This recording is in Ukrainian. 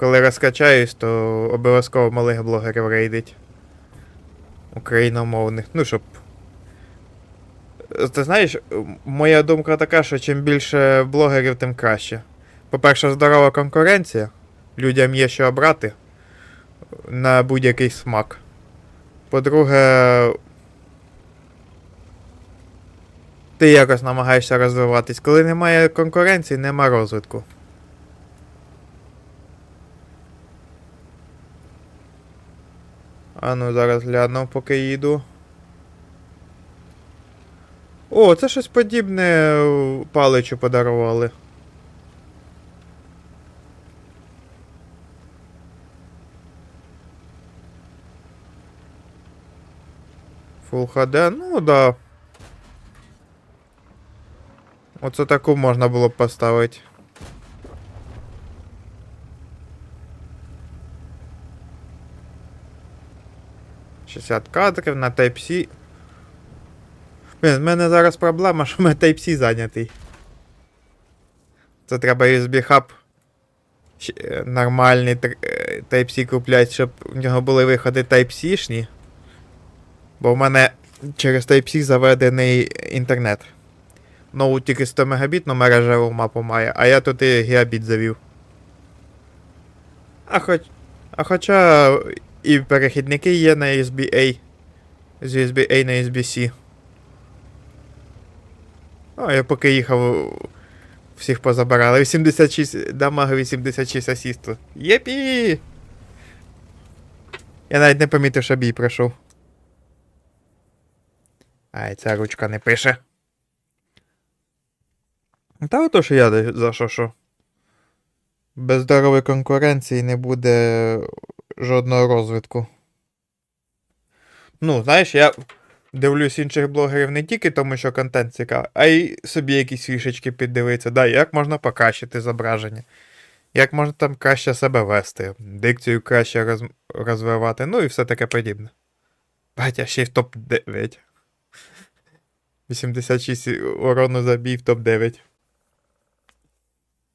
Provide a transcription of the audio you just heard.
коли розкачаюсь, то обов'язково малих блогерів рейдить. Україномовних. Ну, щоб. Ти знаєш, моя думка така, що чим більше блогерів, тим краще. По-перше, здорова конкуренція. Людям є що обрати на будь-який смак. По-друге, ти якось намагаєшся розвиватись. Коли немає конкуренції, нема розвитку. А ну зараз гляну, поки їду. О, це щось подібне е, паличу подарували. Full HD, ну да. Оце таку можна було б поставити. Шістдесят кадрів на Type-C. Блін, в мене зараз проблема, що в мене Type-C зайнятий. Це треба USB щ- е, нормальний е, Type-C купляти, щоб у нього були виходи Type-C-шні. Бо в мене через Type-C заведений інтернет. Ноут тільки 100 мегабіт, но мережеву мапу має, а я тут і гігабіт завів. А, хоч... а хоча і перехідники є на USB-A. З USB-A на USB-C. А, я поки їхав, всіх позабирали. 86 дамага, 86 асісту. Єпі! Я навіть не помітив, що бій пройшов. Ай, ця ручка не пише. Та ото що я за- що що. Без здорової конкуренції не буде жодного розвитку. Ну, знаєш, я дивлюсь інших блогерів не тільки тому, що контент цікавий, а й собі якісь фішечки піддивитися. Да, як можна покращити зображення, як можна там краще себе вести, дикцію краще роз... розвивати, ну і все таке подібне. Батя, ще й в топ-9. 86 урону забій в топ-9.